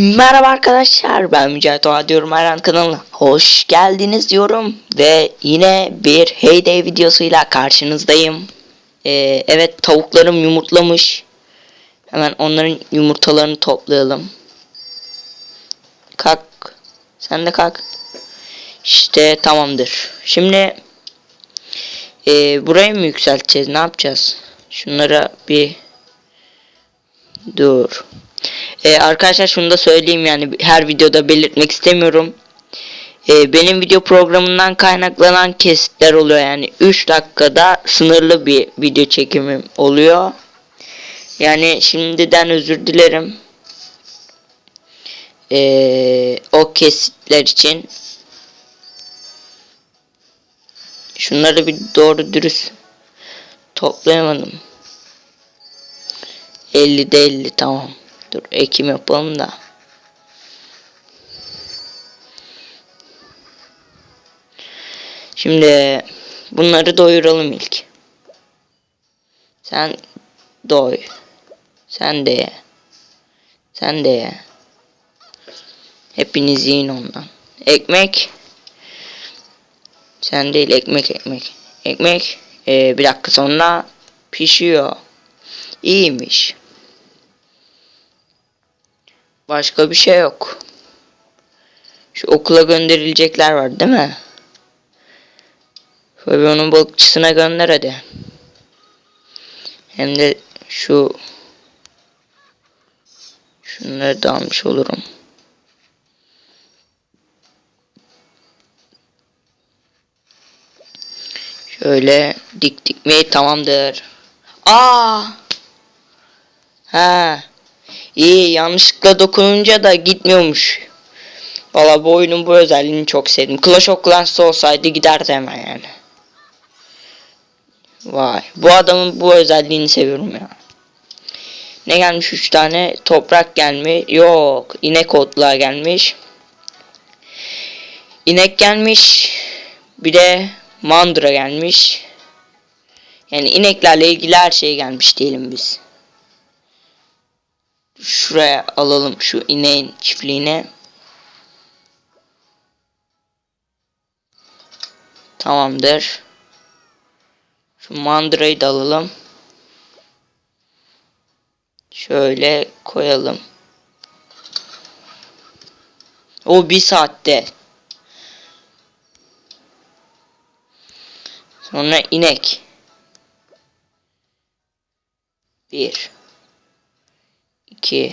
Merhaba arkadaşlar ben Mücahit Oğa diyorum Ayran kanalına hoş geldiniz diyorum ve yine bir Heyday videosuyla karşınızdayım. Ee, evet tavuklarım yumurtlamış. Hemen onların yumurtalarını toplayalım. Kalk sen de kalk. İşte tamamdır. Şimdi e, burayı mı yükselteceğiz ne yapacağız? Şunlara bir dur ee, arkadaşlar şunu da söyleyeyim yani her videoda belirtmek istemiyorum. Ee, benim video programından kaynaklanan kesitler oluyor yani 3 dakikada sınırlı bir video çekimim oluyor. Yani şimdiden özür dilerim. Ee, o kesitler için. Şunları bir doğru dürüst toplayamadım. 50'de 50 tamam. Dur ekim yapalım da. Şimdi bunları doyuralım ilk. Sen doy. Sen de ye. Sen de ye. Hepiniz yiyin ondan. Ekmek. Sen değil ekmek ekmek. Ekmek ee, bir dakika sonra pişiyor. İyiymiş. Başka bir şey yok. Şu okula gönderilecekler var değil mi? Şöyle onun balıkçısına gönder hadi. Hem de şu şunları da almış olurum. Şöyle dik dikmeyi tamamdır. Aa! Ha. İyi yanlışlıkla dokununca da gitmiyormuş. Valla bu oyunun bu özelliğini çok sevdim. Clash of Clans olsaydı giderdi hemen yani. Vay. Bu adamın bu özelliğini seviyorum ya. Ne gelmiş 3 tane? Toprak gelmiş. Yok. inek otluğa gelmiş. İnek gelmiş. Bir de mandıra gelmiş. Yani ineklerle ilgili her şey gelmiş diyelim biz şuraya alalım şu ineğin çiftliğine. Tamamdır. Şu mandırayı da alalım. Şöyle koyalım. O bir saatte. Sonra inek. Bir. que?